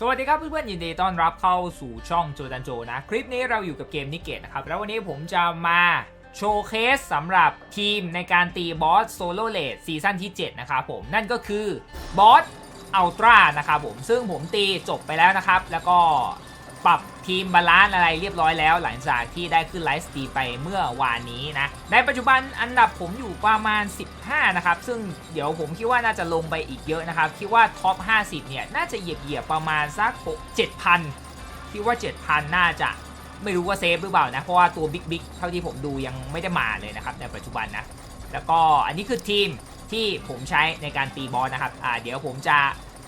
สวัสดีครับเพื่อนๆยินดีต้อนรับเข้าสู่ช่องโจดันโจนะ คลิปนี้เราอยู่กับเกมนิเกตนะครับ แล้ววันนี้ผมจะมาโชว์เคสสำหรับทีมในการตีบอสโซโลเลดซีซั่นที่ 7 นะครับผม นั่นก็คือบอสอัลตร้านะครับผม ซึ่งผมตีจบไปแล้วนะครับ แล้วก็ ปรับทีมบาลานซ์อะไรเรียบร้อยแล้ว หลังจากที่ได้ขึ้นไลฟ์สตรีไปเมื่อวานนี้นะ ในปัจจุบันอันดับผมอยู่ประมาณ 15 นะครับ ซึ่งเดี๋ยวผมคิดว่าน่าจะลงไปอีกเยอะนะครับ คิดว่าท็อป 50 เนี่ย น่าจะเหยียบเหยียบประมาณสัก7,000 คิดว่า 7,000 น่าจะไม่รู้ว่าเซฟหรือเปล่านะ เพราะว่าตัวบิ๊กบิ๊กเท่าที่ผมดูยังไม่ได้มาเลยนะครับในปัจจุบันนะ แล้วก็อันนี้คือทีมที่ผมใช้ในการตีบอสนะครับ อ่า เดี๋ยวผมจะ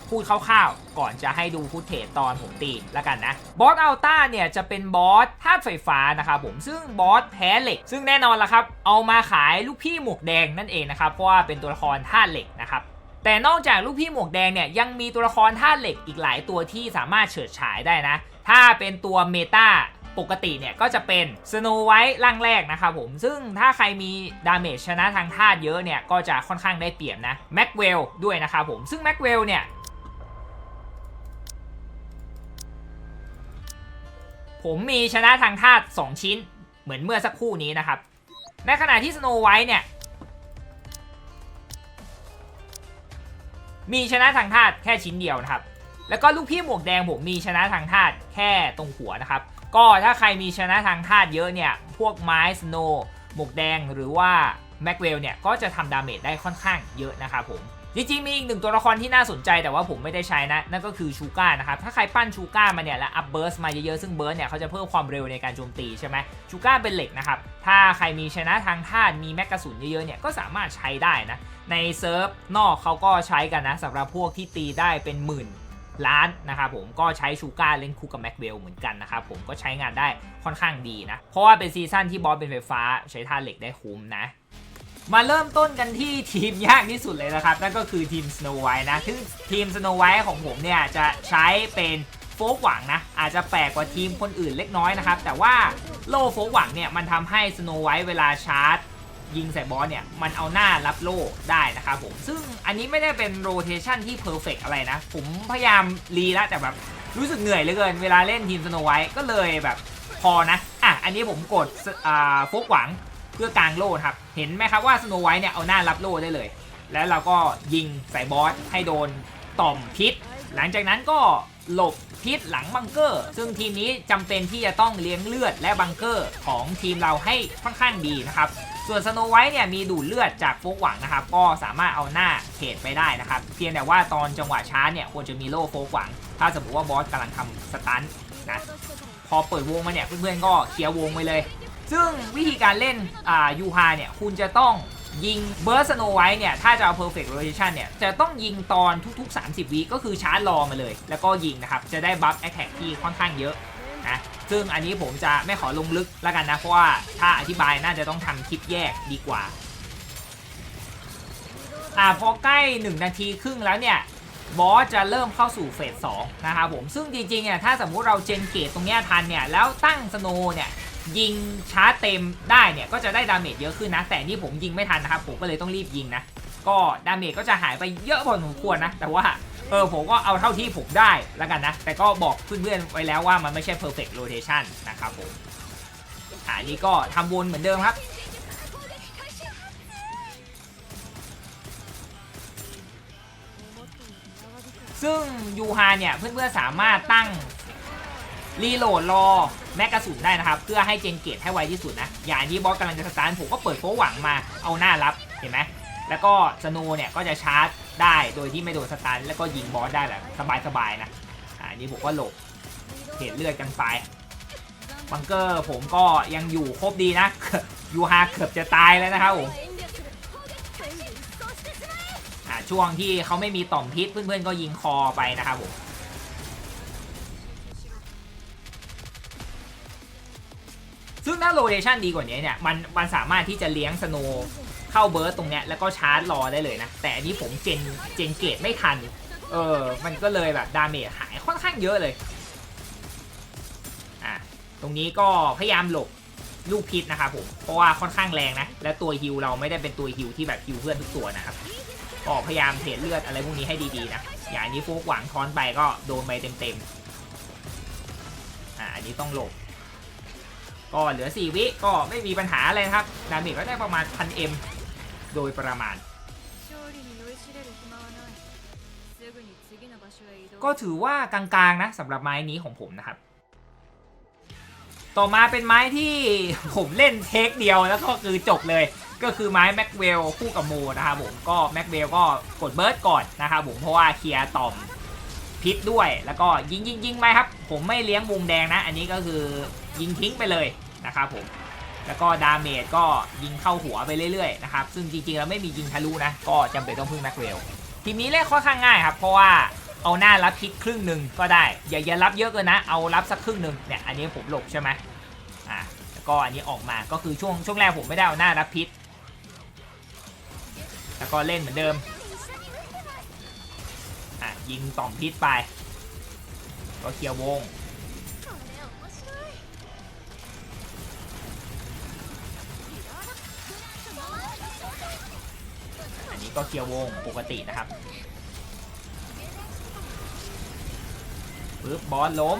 พูดคร่าวๆ ก่อนจะให้ดูฟุตเทจตอนผมตีแล้วกันนะบอสอัลต้าเนี่ยจะเป็นบอสธาตุไฟฟ้านะครับผมซึ่งบอสแพ้เหล็ก ซึ่งแน่นอนละครับ เอามาขายลูกพี่หมวกแดงนั่นเองนะครับเพราะว่าเป็นตัวละครธาตุเหล็กนะครับแต่นอกจากลูกพี่หมวกแดงเนี่ยยังมีตัวละครธาตุเหล็กอีกหลายตัวที่สามารถเฉิดฉายได้นะ ถ้าเป็นตัวเมตาปกติเนี่ยก็จะเป็นสโนไวท์ร่างแรกนะครับผม ซึ่งถ้าใครมีดาเมจชนะทางธาตุเยอะเนี่ย ก็จะค่อนข้างได้เปรียบนะแม็กเวลด้วยนะครับผม ซึ่งแม็กเวลเนี่ย ผมมีชนะทางธาตุ2ชิ้น เหมือนเมื่อสักครู่นี้นะครับ ในขณะที่สโนไวท์เนี่ย มีชนะทางธาตุแค่ชิ้นเดียวนะครับ แล้วก็ลูกพี่หมวกแดงผมมีชนะทางธาตุแค่ตรงหัวนะครับ ก็ถ้าใครมีชนะทางธาตุเยอะเนี่ย พวกไม้สโนหมวกแดงหรือว่าแม็กเวลเนี่ย ก็จะทำดาเมจได้ค่อนข้างเยอะนะครับผม จริงๆมีอีกหนึ่งตัวละครที่น่าสนใจแต่ว่าผมไม่ได้ใช้นะ นั่นก็คือชูก้านะครับ ถ้าใครปั้นชูก้ามาเนี่ยแล้วอัพเบิร์สมาเยอะๆ ซึ่งเบิร์สเนี่ยเขาจะเพิ่มความเร็วในการโจมตีใช่ไหมชูก้าเป็นเหล็กนะครับ ถ้าใครมีชนะทางธาตุมีแม็กกาสุนเยอะๆเนี่ยก็สามารถใช้ได้นะ ในเซิร์ฟนอกเขาก็ใช้กันนะสำหรับพวกที่ตีได้เป็นหมื่นล้านนะครับผมก็ใช้ชูก้าเล่นคู่กับแม็กเวลเหมือนกันนะครับผมก็ใช้งานได้ค่อนข้างดีนะเพราะว่าเป็นซีซั่นที่บอสเป็นไฟฟ้าใช้ธาตุเหล็กได้คุ้มนะ มาเริ่มต้นกันที่ทีมยากที่สุดเลยนะครับ นั่นก็คือทีม Snow White นะซึ่งทีม Snow White ของผมเนี่ยจะใช้เป็นโฟกหวังนะ อาจจะแปลกกว่าทีมคนอื่นเล็กน้อยนะครับ แต่ว่าโล่โฟกหวังเนี่ยมันทำให้ Snow White เวลาชาร์จยิงใส่บอสเนี่ยมันเอาหน้ารับโล่ได้นะครับผม ซึ่งอันนี้ไม่ได้เป็นโรเทชันที่เพอร์เฟกอะไรนะ ผมพยายามรีแล้วแต่แบบรู้สึกเหนื่อยเหลือเกินเวลาเล่นทีม Snow White ก็เลยแบบพอนะ อะ อันนี้ผมกดอ่าโฟกหวัง พื่อกางโล่ครับ เห็นไหมครับว่าสโนไวท์เนี่ยเอาหน้ารับโล่ได้เลย แล้วเราก็ยิงใส่บอสให้โดนต่อมพิษ หลังจากนั้นก็หลบพิษหลังบังเกอร์ ซึ่งทีมนี้จำเป็นที่จะต้องเลี้ยงเลือดและบังเกอร์ของทีมเราให้ค่อนข้างดีนะครับ ส่วนสโนไวท์เนี่ยมีดูดเลือดจากโฟกหวังนะครับ ก็สามารถเอาหน้าเขตไปได้นะครับ เพียงแต่ว่าตอนจังหวะช้าเนี่ยควรจะมีโล่โฟกหวัง ถ้าสมมติว่าบอสกำลังทำสตันนะ พอเปิดวงมาเนี่ยเพื่อนๆก็เคลียร์วงไปเลย ซึ่งวิธีการเล่นอ่ายูฮาเนี่ยคุณจะต้องยิงเบิร์สโนไวท์เนี่ย ถ้าจะเอา perfect rotation เนี่ย จะต้องยิงตอนทุก ๆ 30 วิก็คือชาร์จรอมาเลย แล้วก็ยิงนะครับ จะได้บัฟแอคแท็กที่ค่อนข้างเยอะนะซึ่งอันนี้ผมจะไม่ขอลงลึกแล้วกันนะ เพราะว่าถ้าอธิบายน่าจะต้องทำคลิปแยกดีกว่า อ่าพอใกล้ 1 นาทีครึ่งแล้วเนี่ย บอสจะเริ่มเข้าสู่เฟส2นะครับผมซึ่งจริงๆเนี่ยถ้าสมมุติเราเจนเกตตรงนี้ทันเนี่ยแล้วตั้งสโนเนี่ย ยิงชาร์จเต็มได้เนี่ยก็จะได้ดาเมจเยอะขึ้นนะ แต่นี่ผมยิงไม่ทันนะครับผมก็เลยต้องรีบยิงนะ ก็ดาเมจก็จะหายไปเยอะพอสมควรนะ แต่ว่าเออผมก็เอาเท่าที่ผมได้แล้วกันนะ แต่ก็บอกเพื่อนๆไว้แล้วว่ามันไม่ใช่ perfect rotation นะครับผมอ่านี่ก็ทำวนเหมือนเดิมครับซึ่งยูฮาเนี่ยเพื่อนๆสามารถตั้ง รีโหลดรอแมกกาสุนได้นะครับ เพื่อให้เจนเกตให้ไวที่สุดนะ อย่างที่บอสกำลังจะสตาร์ทผมก็เปิดโฟหวังมาเอาหน้ารับเห็นไหมแล้วก็สโนเนี่ยก็จะชาร์จได้โดยที่ไม่โดนสตาร์ทแล้วก็ยิงบอสได้แบบสบายๆนะอ่านี่ผมก็หลบเหตุเลือดกันไปบังเกอร์ผมก็ยังอยู่ครบดีนะยูฮาเกือบจะตายแล้วนะครับผมอ่าช่วงที่เขาไม่มีต่อมพิษเพื่อนๆก็ยิงคอไปนะครับผม ถ้าโรเ t ชันดีกว่านี้เนี่ยมันมันสามารถที่จะเลี้ยงสโนเข้าเบิร์ตตรงเนี้ยแล้วก็ชาร์จรอได้เลยนะ แต่อันนี้ผมเจนเจนเกตไม่ทัน เออ มันก็เลยแบบดาเมจหายค่อนข้างเยอะเลยอะตรงนี้ก็พยายามหลบลูกพิษนะครับผมเพราะว่าค่อนข้างแรงนะ และตัวฮิวเราไม่ได้เป็นตัวฮิวที่แบบฮิวเพื่อนทุกตัวนะครับก็พยายามเทรดเลือดอะไรพวกนี้ให้ดีๆนะอย่างนี้ฟุกหวังทอนไปก็โดนไปเต็มๆอ่าอันนี้ต้องหลบ ก็เหลือ 4 วิก็ไม่มีปัญหาอะไรครับ ดาเมจก็ได้ประมาณ 1000M โดยประมาณ ก็ถือว่ากลางๆนะสำหรับไม้นี้ของผมนะครับ ต่อมาเป็นไม้ที่ผมเล่นเทคเดียวแล้วก็คือจบเลย ก็คือไม้แม็กเวลคู่กับโมนะครับผมก็แม็กเวลก็กดเบิร์ดก่อนนะครับผมเพราะว่าเคลียร์ต่อมพิษด้วยแล้วก็ยิงยิงยิงไปครับ ผมไม่เลี้ยงวงแดงนะ อันนี้ก็คือ ยิงทิ้งไปเลยนะครับผมแล้วก็ดาเมจก็ยิงเข้าหัวไปเรื่อยๆนะครับซึ่งจริงๆแล้วไม่มียิงทะลุนะ ก็จำเป็นต้องพึ่งแม็กเวลทีมนี้เล่นค่อนข้างง่ายครับ เพราะว่าเอาหน้ารับพิษครึ่งหนึ่งก็ได้ อย่าอย่ารับเยอะเกินนะ เอารับสักครึ่งหนึ่งเนี่ยอันนี้ผมหลบใช่ไหมอ่าแล้วก็อันนี้ออกมาก็คือช่วงช่วงแรกผมไม่ได้เอาหน้ารับพิษแล้วก็เล่นเหมือนเดิมอะยิงต่อมพิษไป ก็เคลียร์วง ก็เคลียร์วงปกตินะครับปึ๊บบอสล้ม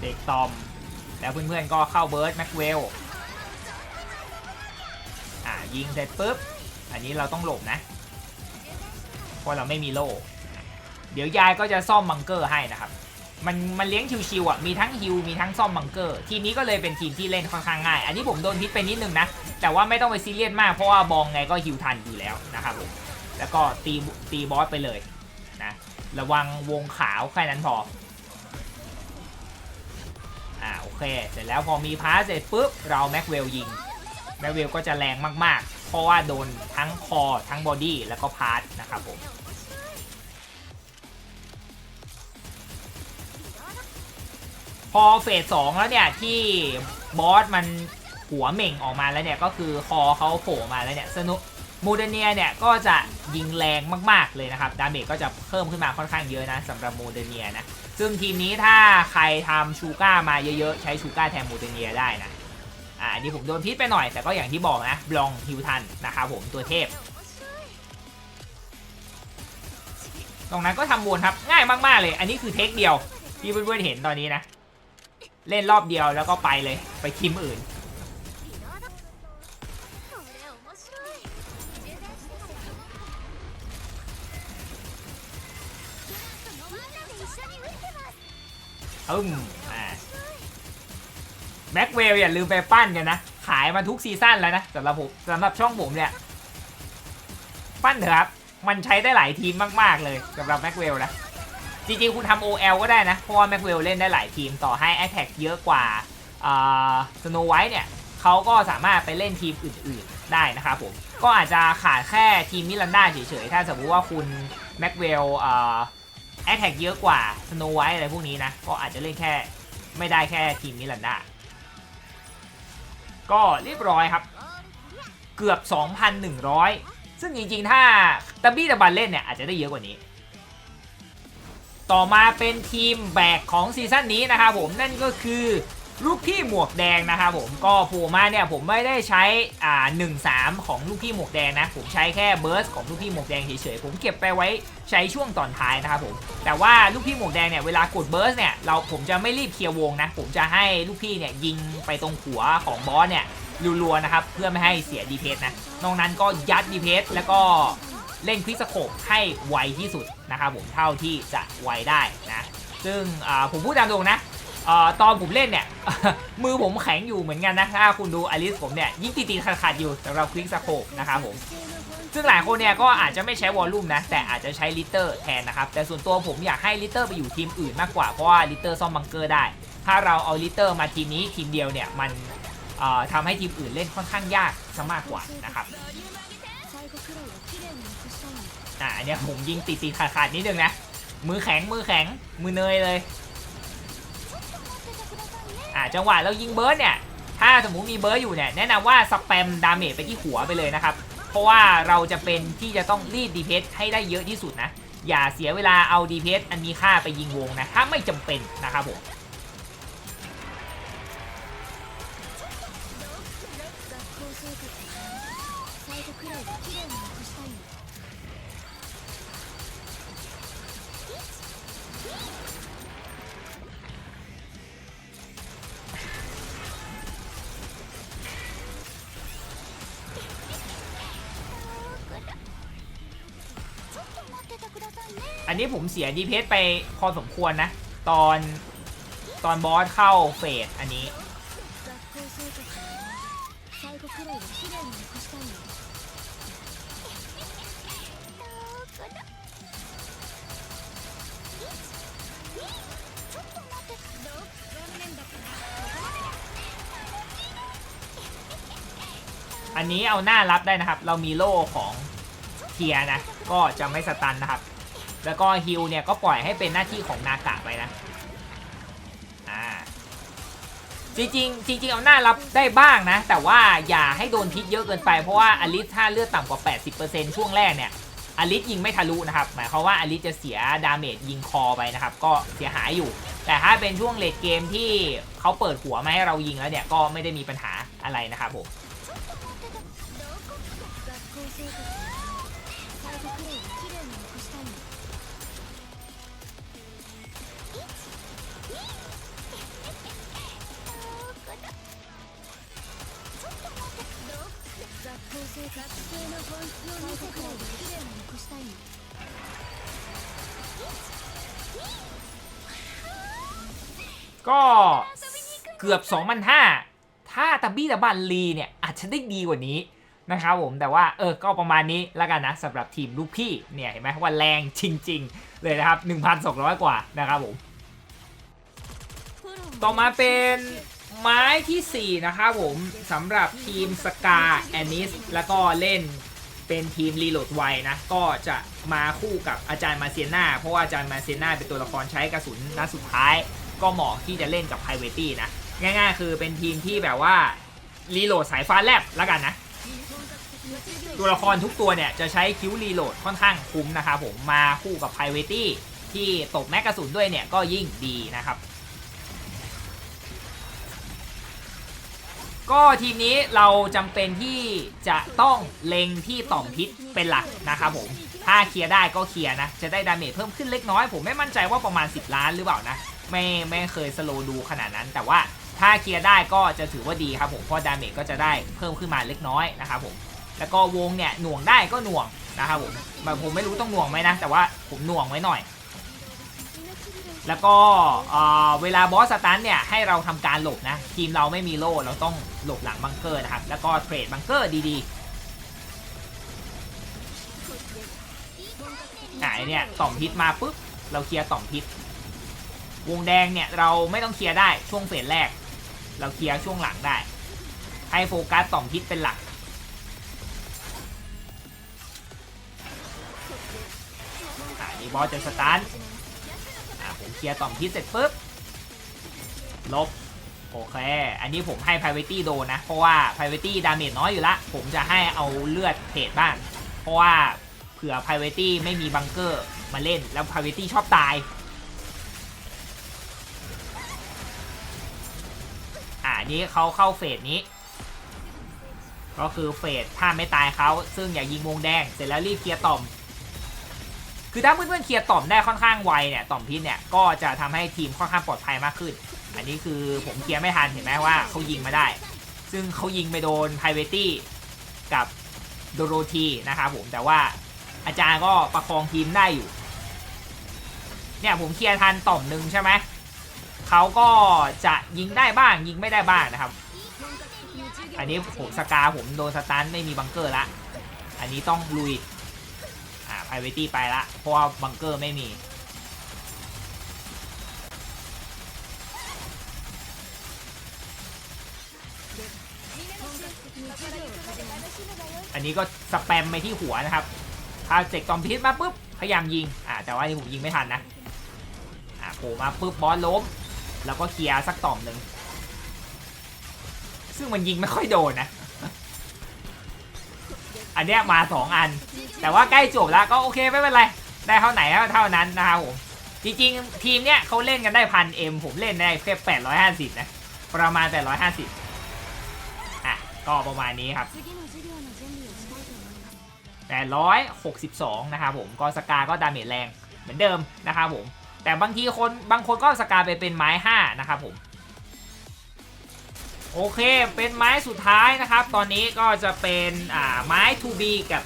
เด็กตอม แล้วเพื่อนๆก็เข้าเบิร์ดแม็กเวลอ่ายิงเสร็จปุ๊บ อันนี้เราต้องหลบนะ เพราะเราไม่มีโล่ เดี๋ยวยายก็จะซ่อมบังเกอร์ให้นะครับ มันมันเลี้ยงชิวๆอะมีทั้งฮิวมีทั้งซ่อมบังเกอร์ ทีมนี้ก็เลยเป็นทีมที่เล่นค่อนข้างง่าย อันนี้ผมโดนพิษไปนิดนึงนะ แต่ว่าไม่ต้องไปซีเรียสมากเพราะว่าบองไงก็ฮิวทันอยู่แล้วนะครับผมแล้วก็ตีตีบอสไปเลยนะระวังวงขาวแค่นั้นพออ่าโอเค เสร็จแล้วพอมีพาสเสร็จปุ๊บเราแม็กเวลยิงแม็กเวลก็จะแรงมากๆ เพราะว่าโดนทั้งคอทั้งบอดี้แล้วก็พาร์ทนะครับผม พอเฟสสองแล้วเนี่ยที่บอสมันหัวเหม่งออกมาแล้วเนี่ยก็คือคอเขาโผล่มาแล้วเนี่ยสนุมูเดเนียเนี่ยก็จะยิงแรงมากๆเลยนะครับดาเมจก็จะเพิ่มขึ้นมาค่อนข้างเยอะนะสำหรับมูเดเนียนะซึ่งทีมนี้ถ้าใครทำชูก้ามาเยอะๆ ใช้ชูก้าแทนมูเดเนียได้นะอ่าอันนี้ผมโดนพิษไปหน่อยแต่ก็อย่างที่บอกนะบลองฮิวทันนะครับผมตัวเทพ ตรงนั้นก็ทำวนครับง่ายมากๆเลย อันนี้คือเทคเดียวที่เพื่อนๆเห็นตอนนี้นะ เล่นรอบเดียวแล้วก็ไปเลยไปทีมอื่นอึ้มอ่าแม็กเวลอย่าลืมไปปั้นกันนะ ขายมาทุกซีซั่นแล้วนะสำหรับผมสำหรับช่องผมเนี่ย ปั้นเถอะครับ มันใช้ได้หลายทีมมาก ๆ เลยสำหรับแม็กเวลนะ จริงๆ คุณทำ OL ก็ได้นะ เพราะว่าแม็กเวลเล่นได้หลายทีมต่อให้ a t t a c k เยอะกว่าสโนไวท์เนี่ยเขาก็สามารถไปเล่นทีมอื่นๆได้นะครับผม ก็อาจจะขาดแค่ทีมมิลันดาเฉยๆ ถ้าสมมติว่าคุณแม็กเวลแอ t แทกเยอะกว่าสโนไวท์อะไรพวกนี้นะ ก็อาจจะเล่นแค่ไม่ได้แค่ทีมมิลันดาก็เรียบร้อยครับ เกือบ 2,100 ซึ่งจริงๆ ถ้าตะบี้ตะบันเล่นเนี่ยอาจจะได้เยอะกว่านี้ ต่อมาเป็นทีมแบกของซีซั่นนี้นะครับผมนั่นก็คือลูกพี่หมวกแดงนะครับผมก็โผล่มาเนี่ยผมไม่ได้ใช้อ่า1 3ของลูกพี่หมวกแดงนะ ผมใช้แค่เบิร์สของลูกพี่หมวกแดงเฉยๆผมเก็บไปไว้ใช้ช่วงตอนท้ายนะครับผมแต่ว่าลูกพี่หมวกแดงเนี่ยเวลากดเบิร์สเนี่ยเราผมจะไม่รีบเคลียร์วงนะ ผมจะให้ลูกพี่เนี่ยยิงไปตรงหัวของบอสเนี่ยรัวๆนะครับเพื่อไม่ให้เสียดีเพสนะนอกนั้นก็ยัดดีเพสแล้วก็ เล่นควิกสโคปให้ไวที่สุดนะครับผมเท่าที่จะไวได้นะซึ่งผมพูดตามตรงนะอตอนผมเล่นเนี่ย มือผมแข็งอยู่เหมือนกันนะ ถ้าคุณดูอลิสผมเนี่ย ยิ่งตีๆขาดๆอยู่สำหรับควิกสโคปนะครับผม ซึ่งหลายคนเนี่ยก็อาจจะไม่ใช้วอลลุ่มนะ แต่อาจจะใช้ลิเตอร์แทนนะครับ แต่ส่วนตัวผมอยากให้ลิเตอร์ไปอยู่ทีมอื่นมากกว่า เพราะว่าลิเตอร์ซ่อมบังเกอร์ได้ ถ้าเราเอาลิเตอร์มาทีมนี้ทีมเดียวเนี่ยมันเอ่อทำให้ทีมอื่นเล่นค่อนข้างยากซะมากกว่านะครับ อะอันเนี้ยผมยิงตีๆขาดๆนิดนึงนะ มือแข็งมือแข็งมือเนยเลย อ่าจังหวะเรายิงเบิร์ดเนี่ย ถ้าสมมุติมีเบิร์ดอยู่เนี่ยแนะนำว่าสแปมดาเมจไปที่หัวไปเลยนะครับ เพราะว่าเราจะเป็นที่จะต้องรีดดีเพสให้ได้เยอะที่สุดนะ อย่าเสียเวลาเอาดีเพสอันมีค่าไปยิงวงนะ ถ้าไม่จำเป็นนะครับผม อันนี้ผมเสียดีเพสไปพอสมควรนะ ตอนตอนบอสเข้าเฟสอันนี้ อันนี้เอาหน้ารับได้นะครับ เรามีโล่ของเทียนะ ก็จะไม่สตันนะครับ แล้วก็ฮิลเนี่ยก็ปล่อยให้เป็นหน้าที่ของนากะไปนะอ่าจริงๆจริงๆเอาหน้ารับได้บ้างนะ แต่ว่าอย่าให้โดนพิษเยอะเกินไปเพราะว่าอลิสถ้าเลือดต่ำกว่า 80%ช่วงแรกเนี่ยอลิสยิงไม่ทะลุนะครับ หมายความว่าอลิสจะเสียดาเมจยิงคอไปนะครับ ก็เสียหายอยู่ แต่ถ้าเป็นช่วงเลดเกมที่เขาเปิดหัวมาให้เรายิงแล้วเนี่ยก็ไม่ได้มีปัญหาอะไรนะครับผม ก็เกือบ 2,500 ถ้าตะบี้ตะบันลีเนี่ยอาจจะได้ดีกว่านี้นะครับผมแต่ว่าเออก็ประมาณนี้แล้วกันนะสำหรับทีมลูกพี่เนี่ยเห็นไหมว่าแรงจริง ๆ เลยนะครับ 1,200 กว่านะครับผมต่อมาเป็นไม้ทีสี่4 นะครับผมสำหรับทีมสกาแอนิสแล้วก็เล่น เป็นทีมรีโหลดไวนะ ก็จะมาคู่กับอาจารย์มาเซียนาเพราะว่าอาจารย์มาเซียนาเป็นตัวละครใช้กระสุนนัดสุดท้าย ก็เหมาะที่จะเล่นกับไพเวตี้นะ ง่ายๆ คือเป็นทีมที่แบบว่ารีโหลดสายฟ้าแลบแล้วกันนะ ตัวละครทุกตัวเนี่ย จะใช้คิวรีโหลดค่อนข้างคุ้มนะครับผมมาคู่กับไพเวตี้ที่ตกแม็กกระสุนด้วยเนี่ยก็ยิ่งดีนะครับ ก็ทีมนี้เราจำเป็นที่จะต้องเล็งที่ต่อมพิษเป็นหลักนะครับผม ถ้าเคลียร์ได้ก็เคลียร์นะ จะได้ดาเมจเพิ่มขึ้นเล็กน้อย ผมไม่มั่นใจว่าประมาณ 10 ล้านหรือเปล่านะ ไม่ไม่เคยสโลดูขนาดนั้น แต่ว่าถ้าเคลียร์ได้ก็จะถือว่าดีครับผม เพราะดาเมจก็จะได้เพิ่มขึ้นมาเล็กน้อยนะครับผม แล้วก็วงเนี่ยหน่วงได้ก็หน่วงนะครับผมแบบผมไม่รู้ต้องหน่วงไหมนะ แต่ว่าผมหน่วงไว้หน่อย แล้วก็เวลาบอสสตันเนี่ยให้เราทำการหลบนะ ทีมเราไม่มีโล่เราต้องหลบหลังบังเกอร์นะครับ แล้วก็เทรดบังเกอร์ดีๆอะไอ้เนี่ยต่อมพิษมาปุ๊บเราเคลียร์ต่อมพิษ วงแดงเนี่ยเราไม่ต้องเคลียร์ได้ช่วงเฟสแรก เราเคลียร์ช่วงหลังได้ ให้โฟกัสต่อมพิษเป็นหลักอะนี่บอสจะสตาร์ท เคลียร์ต่อมพิษเสร็จปุ๊บ ลบ โอเค อันนี้ผมให้ priority โดนนะ เพราะว่า priority ดาเมจน้อยอยู่ละ ผมจะให้เอาเลือดเทรดบ้าง เพราะว่าเผื่อ priority ไม่มีบังเกอร์มาเล่นแล้ว priority ชอบตาย อ่านี้เขาเข้าเฟสนี้ก็คือเฟสถ้าไม่ตายเขาซึ่งอย่ายิงวงแดง เสร็จแล้วรีบเคลียร์ต่อม คือถ้าเพื่อนๆเคลียร์ต่อมได้ค่อนข้างไวเนี่ยต่อมพิษเนี่ยก็จะทำให้ทีมค่อนข้างปลอดภัยมากขึ้น อันนี้คือผมเคลียร์ไม่ทันเห็นไหมว่าเขายิงมาได้ ซึ่งเขายิงไปโดนไพเวตี้กับโดโรธีนะครับผมแต่ว่าอาจารย์ก็ประคองทีมได้อยู่เนี่ยผมเคลียร์ทันต่อมหนึ่งใช่ไหมเขาก็จะยิงได้บ้างยิงไม่ได้บ้างนะครับ อันนี้ผมสกาผมโดนสตันไม่มีบังเกอร์ละ อันนี้ต้องลุย อ่า priority ไปละเพราะว่าบังเกอร์ไม่มี อันนี้ก็สแปมไปที่หัวนะครับถ้าเจ็กตอมพิษมาปุ๊บพยายามยิงอ่าแต่ว่าที่ผมยิงไม่ทันนะอ่าโผล่มาปุ๊บบอสล้ม แล้วก็เคลียร์สักต่อมหนึ่งซึ่งมันยิงไม่ค่อยโดนนะ อันเนี้ยมา 2 อัน แต่ว่าใกล้จบแล้วก็โอเคไม่เป็นไร ได้เท่าไหนเท่านั้นนะครับผมจริงๆ ทีมเนี้ยเขาเล่นกันได้พันเอ็มผมเล่นได้แค่แปดร้อยห้าสิบนะ ประมาณแปดร้อยห้าสิบอะ ก็ประมาณนี้ครับแปดร้อยหกสิบสองนะครับผมก็สกาก็ดาเมจแรงเหมือนเดิมนะครับผมแต่บางทีคนบางคนก็สกาไปเป็นไม้ห้านะครับผม โอเค เป็นไม้สุดท้ายนะครับ ตอนนี้ก็จะเป็นอ่าไม้ 2B กับ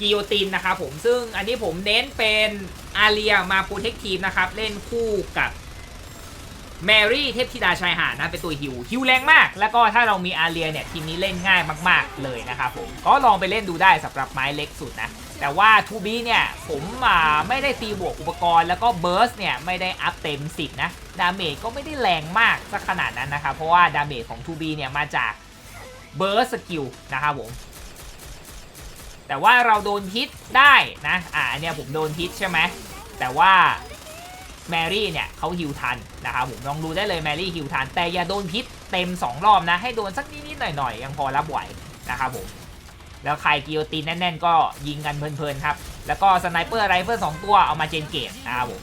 กิโยตินนะครับผม ซึ่งอันนี้ผมเน้นเป็นอาเรียมาโปรเทคทีฟนะครับ เล่นคู่กับแมรี่เทพธิดาชายหาดนะเป็นตัวฮิวฮิวแรงมาก แล้วก็ถ้าเรามีอาเรียเนี่ยทีมนี้เล่นง่ายมาก ๆ เลยนะครับผม ก็ลองไปเล่นดูได้สำหรับไม้เล็กสุดนะ แต่ว่าทูบีเนี่ยผมไม่ได้ตีบวกอุปกรณ์แล้วก็เบิร์สเนี่ยไม่ได้อัพเต็ม 10 นะ ดาเมจก็ไม่ได้แรงมากสักขนาดนั้นนะครับ เพราะว่าดาเมจของทูบีเนี่ยมาจากเบิร์สสกิลนะครับผมแต่ว่าเราโดนพิษได้นะ อ่าเนี่ยผมโดนพิษใช่ไหม แต่ว่าแมรี่เนี่ยเขาฮิวทันนะครับผมลองดูได้เลยแมรี่ฮิวทัน แต่อย่าโดนพิษเต็ม 2 รอบนะ ให้โดนสักนิดๆหน่อยๆ ยังพอรับไหวนะครับผม แล้วใครกิโยตินแน่นๆ ก็ยิงกันเพลินๆครับ แล้วก็สไนเปอร์ไรเฟิลสองตัวเอามาเจนเกตนะครับผม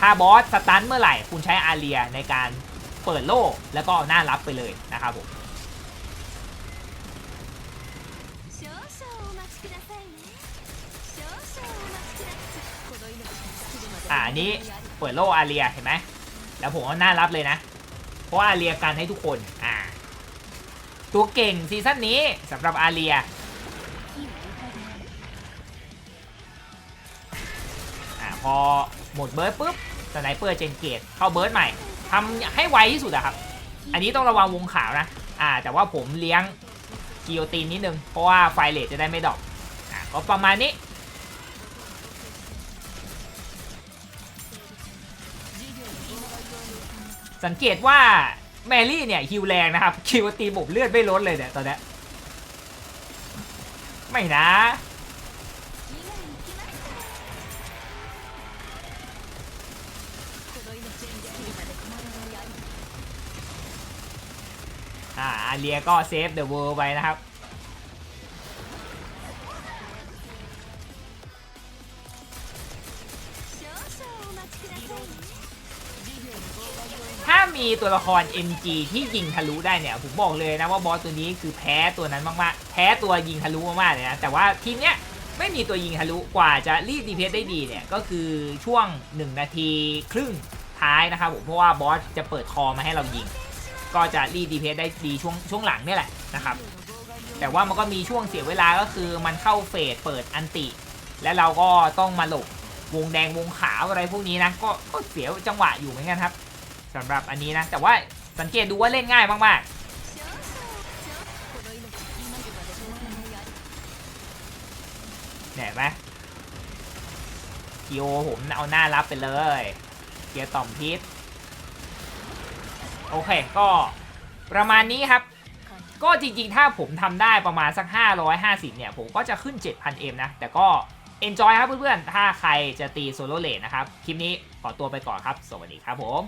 ถ้าบอสสตันเมื่อไหร่คุณใช้อาเรียในการเปิดโล่แล้วก็หน้ารับไปเลยนะครับผมอ่านี้เปิดโล่อาเรียเห็นไหมแล้วผมก็น่ารับเลยนะ เพราะอาเรียกันให้ทุกคนอ่า ตัวเก่งซีซั่นนี้สำหรับอาเรียอ่าพอหมดเบิร์ดปุ๊บสไนเปอร์เจนเกตเข้าเบิร์ดใหม่ทำให้ไวที่สุดอะครับ อันนี้ต้องระวังวงขาวนะ อ่า แต่ว่าผมเลี้ยงกิโยตีนนิดนึง เพราะว่าไฟเลทจะได้ไม่ดอกอ่าก็ประมาณนี้ สังเกตว่า แมรี่เนี่ยฮิวแรงนะครับคิวตีบุบเลือดไม่ลดเลยเนี่ยตอนนี้ไม่นะอ่าเลียก็เซฟเดอะเวิร์ไปนะครับ มีตัวละคร MG ที่ยิงทะลุได้เนี่ย ผมบอกเลยนะว่าบอสตัวนี้คือแพ้ตัวนั้นมากๆ แพ้ตัวยิงทะลุมากๆเลยนะ แต่ว่าทีมเนี้ยไม่มีตัวยิงทะลุกว่าจะรีดดีเพสได้ดีเนี่ย ก็คือช่วง 1 นาทีครึ่งท้ายนะครับผม เพราะว่าบอสจะเปิดคอมาให้เรายิง ก็จะรีดดีเพสได้ดีช่วงช่วงหลังนี่แหละนะครับ แต่ว่ามันก็มีช่วงเสียเวลาก็คือมันเข้าเฟสเปิดอันติ และเราก็ต้องมาหลบวงแดงวงขาวอะไรพวกนี้นะ ก็ก็เสียจังหวะอยู่เหมือนกันครับ สำหรับอันนี้นะ แต่ว่าสังเกตดูว่าเล่นง่ายมากๆเนี่ไหมกีโอผมเอาหน้ารับไปเลย เกียร์ต่อมพิษ โอเค ก็ประมาณนี้ครับ ก็จริงๆ ถ้าผมทำได้ประมาณสัก 550 เนี่ย ผมก็จะขึ้น 7,000M นะ แต่ก็ enjoy ครับเพื่อนๆ ถ้าใครจะตีโซโลเลทนะครับ คลิปนี้ขอตัวไปก่อนครับ สวัสดีครับผม